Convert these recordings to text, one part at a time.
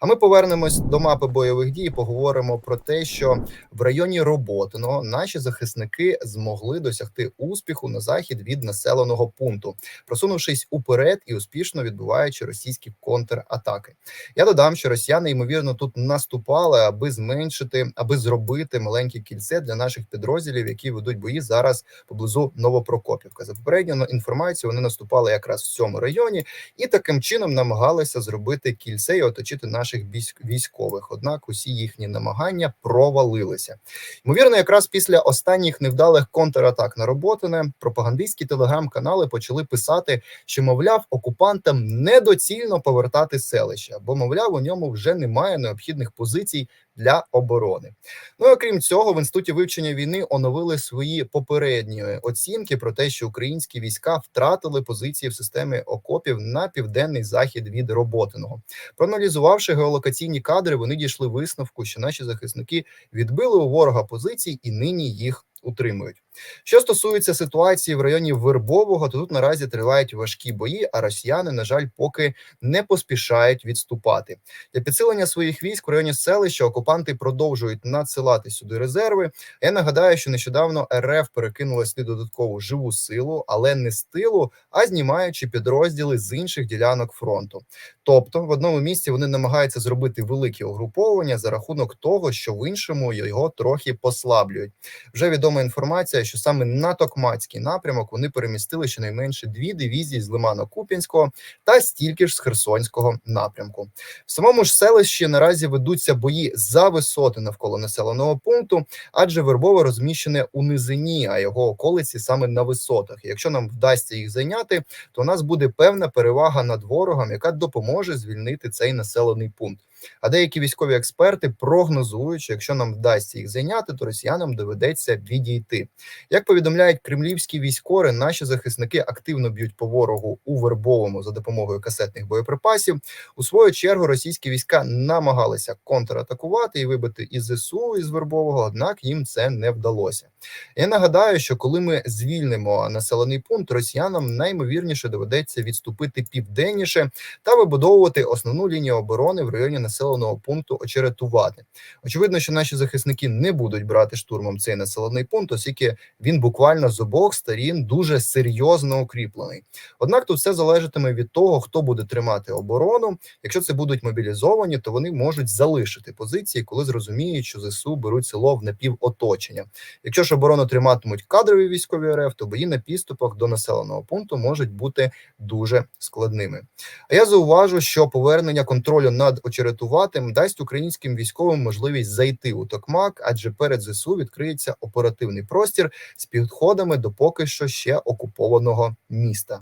А ми повернемось до мапи бойових дій. і Поговоримо про те, що в районі Роботиного наші захисники змогли досягти успіху на захід від населеного пункту, просунувшись уперед і успішно відбуваючи російські контратаки. Я додам, що росіяни ймовірно тут наступали, аби зменшити, аби зробити маленьке кільце для наших підрозділів, які ведуть бої зараз поблизу Новопрокопівка. За попередньою інформацією, вони наступали якраз в цьому районі, і таким чином намагалися зробити кільце і оточити наших військ- військових. Однак усі їхні намагання провалилися. Ймовірно, якраз після останніх невдалих контратак на Роботине пропагандистські телеграм-канали почали писати, що мовляв окупантам недоцільно повертати селище, бо мовляв у ньому вже немає необхідних позицій для оборони. Ну і окрім цього, в інституті вивчення війни оновили свої попередні оцінки про те, що українські війська втратили позиції в системі окопів на південний захід від Роботиного. Проаналізувавши геолокаційні кадри, вони дійшли висновку, що наші захисники відбили у ворога позиції і нині їх утримують. Що стосується ситуації в районі Вербового, то тут наразі тривають важкі бої, а росіяни, на жаль, поки не поспішають відступати. Для підсилення своїх військ в районі селища окупанти продовжують надсилати сюди резерви. Я нагадаю, що нещодавно РФ перекинула сюди додаткову живу силу, але не з тилу, а знімаючи підрозділи з інших ділянок фронту. Тобто, в одному місці вони намагаються зробити велике угруповання за рахунок того, що в іншому його трохи послаблюють. Вже відома інформація, що саме на Токмацький напрямок вони перемістили щонайменше дві дивізії з Лимано-Куп'янського та стільки ж з Херсонського напрямку. В самому ж селищі наразі ведуться бої за висоти навколо населеного пункту, адже Вербове розміщене у низині, а його околиці саме на висотах. Якщо нам вдасться їх зайняти, то у нас буде певна перевага над ворогом, яка допоможе звільнити цей населений пункт. А деякі військові експерти прогнозують, що якщо нам вдасться їх зайняти, то росіянам доведеться відійти. Як повідомляють кремлівські військори, наші захисники активно б'ють по ворогу у вербовому за допомогою касетних боєприпасів. У свою чергу російські війська намагалися контратакувати і вибити із ЗСУ із вербового, однак їм це не вдалося. Я нагадаю, що коли ми звільнимо населений пункт, росіянам наймовірніше доведеться відступити південніше та вибудовувати основну лінію оборони в районі населеного пункту очеретувати. Очевидно, що наші захисники не будуть брати штурмом цей населений пункт, оскільки він буквально з обох сторін дуже серйозно укріплений. Однак тут все залежатиме від того, хто буде тримати оборону. Якщо це будуть мобілізовані, то вони можуть залишити позиції, коли зрозуміють, що ЗСУ беруть село в напівоточення. Якщо ж оборону триматимуть кадрові військові РФ, то бої на підступах до населеного пункту можуть бути дуже складними. А я зауважу, що повернення контролю над очеретуватим дасть українським військовим можливість зайти у Токмак, адже перед ЗСУ відкриється оперативний простір з підходами до поки що ще окупованого міста.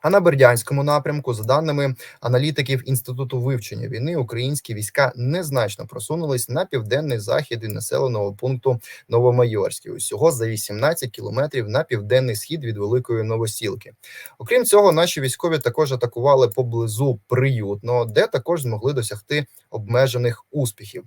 А на Бердянському напрямку, за даними аналітиків інституту вивчення війни, українські війська незначно просунулись на південний захід від населеного пункту Новомайорський, усього за 18 кілометрів на південний схід від Великої Новосілки. Окрім цього, наші військові також атакували поблизу приютного, де також змогли досягти обмежених успіхів.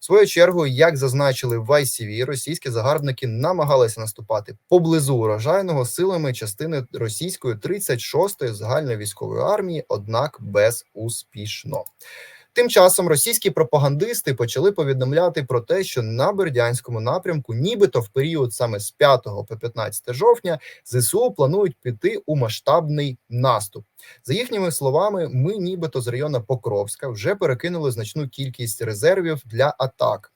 В свою чергу, як зазначили в ICV, російські загарбники намагалися наступати поблизу урожайного силами частини російської 36-ї загальної військової армії, однак безуспішно. Тим часом російські пропагандисти почали повідомляти про те, що на Бердянському напрямку, нібито в період саме з 5 по 15 жовтня, ЗСУ планують піти у масштабний наступ. За їхніми словами, ми, нібито з району Покровська, вже перекинули значну кількість резервів для атак.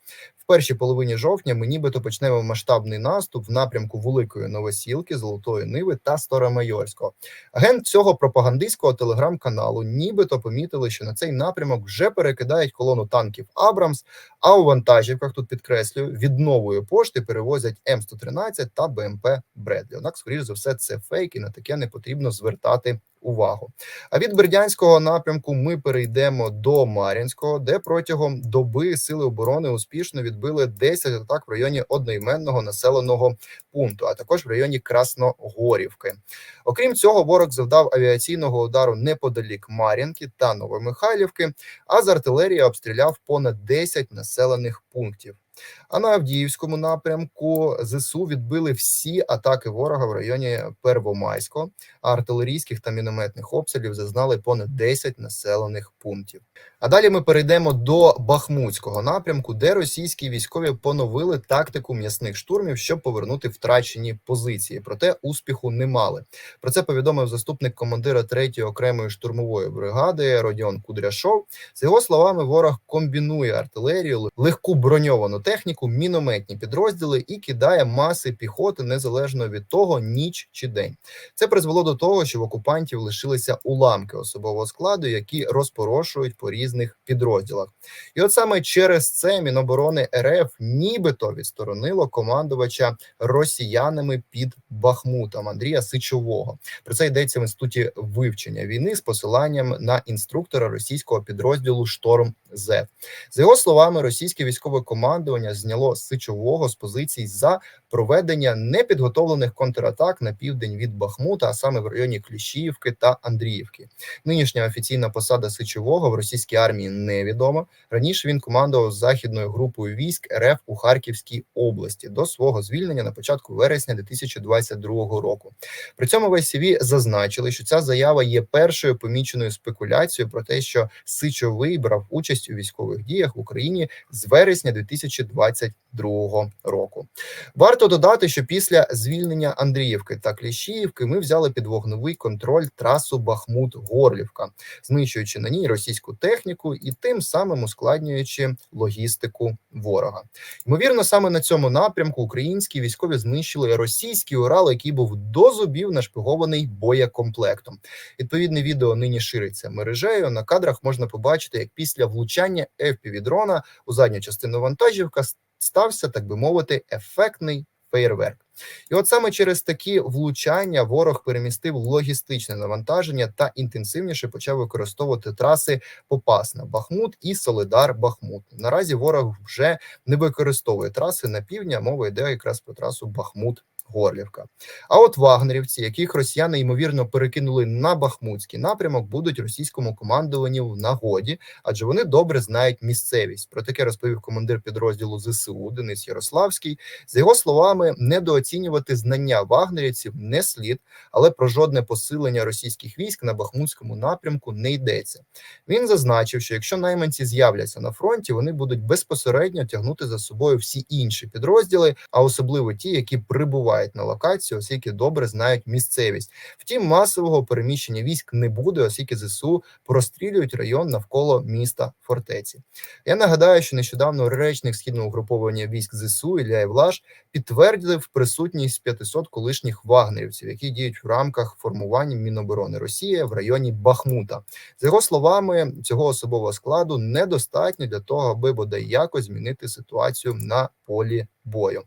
Першій половині жовтня ми нібито почнемо масштабний наступ в напрямку Великої Новосілки, Золотої Ниви та Старомайорського. Агент цього пропагандистського телеграм-каналу нібито помітили, що на цей напрямок вже перекидають колону танків Абрамс, а у вантажівках тут підкреслюю від нової пошти перевозять М113 та БМП Бредлі. Однак, скоріш за все, це фейк і на таке не потрібно звертати увагу. А від Бердянського напрямку ми перейдемо до Мар'їнського, де протягом доби сили оборони успішно відбили 10 атак в районі одноіменного населеного пункту, а також в районі Красногорівки. Окрім цього, ворог завдав авіаційного удару неподалік Мар'їнки та Новомихайлівки, а з артилерії обстріляв понад 10 населених пунктів. А на Авдіївському напрямку ЗСУ відбили всі атаки ворога в районі Первомайського, а артилерійських та мінометних обстрілів зазнали понад 10 населених пунктів. А далі ми перейдемо до Бахмутського напрямку, де російські військові поновили тактику м'ясних штурмів, щоб повернути втрачені позиції. Проте успіху не мали. Про це повідомив заступник командира 3-ї окремої штурмової бригади Родіон Кудряшов. З його словами, ворог комбінує артилерію, легку броньовану техніку, мінометні підрозділи і кидає маси піхоти незалежно від того, ніч чи день. Це призвело до того, що в окупантів лишилися уламки особового складу, які розпорошують по різних підрозділах. І от саме через це Міноборони РФ нібито відсторонило командувача росіянами під Бахмутом Андрія Сичового. Про це йдеться в інституті вивчення війни з посиланням на інструктора російського підрозділу Шторм З. За його словами, російське військове командування зняло Сичового з позицій за проведення непідготовлених контратак на південь від Бахмута, а саме в районі Кліщіївки та Андріївки. Нинішня офіційна посада Сичового в російській армії невідома. Раніше він командував західною групою військ РФ у Харківській області до свого звільнення на початку вересня 2022 року. При цьому в ICV зазначили, що ця заява є першою поміченою спекуляцією про те, що Сичовий брав участь у військових діях в Україні з вересня 2022 року. Варто додати, що після звільнення Андріївки та Кліщіївки ми взяли під вогневий контроль трасу Бахмут-Горлівка, знищуючи на ній російську техніку і тим самим ускладнюючи логістику ворога. Ймовірно, саме на цьому напрямку українські військові знищили російський Урал, який був до зубів нашпигований боєкомплектом. Відповідне відео нині шириться мережею. На кадрах можна побачити, як після влучання FPV-дрона у задню частину вантажівка стався, так би мовити, ефектний феєрверк. І от саме через такі влучання ворог перемістив логістичне навантаження та інтенсивніше почав використовувати траси Попасна, Бахмут і Солидар Бахмут. Наразі ворог вже не використовує траси на півдня. Мова йде якраз про трасу Бахмут. Горлівка. А от вагнерівці, яких росіяни ймовірно перекинули на Бахмутський напрямок, будуть російському командуванню в нагоді, адже вони добре знають місцевість. Про таке розповів командир підрозділу ЗСУ Денис Ярославський. За його словами, недооцінювати знання вагнерівців не слід, але про жодне посилення російських військ на Бахмутському напрямку не йдеться. Він зазначив, що якщо найманці з'являться на фронті, вони будуть безпосередньо тягнути за собою всі інші підрозділи, а особливо ті, які прибувають на локацію, оскільки добре знають місцевість. Втім, масового переміщення військ не буде, оскільки зсу прострілюють район навколо міста фортеці. Я нагадаю, що нещодавно речник східного угруповання військ зсу Ілля Євлаш підтвердив присутність 500 колишніх вагнерівців, які діють в рамках формування Міноборони Росії в районі Бахмута. За його словами, цього особового складу недостатньо для того, аби бодай якось змінити ситуацію на полі бою.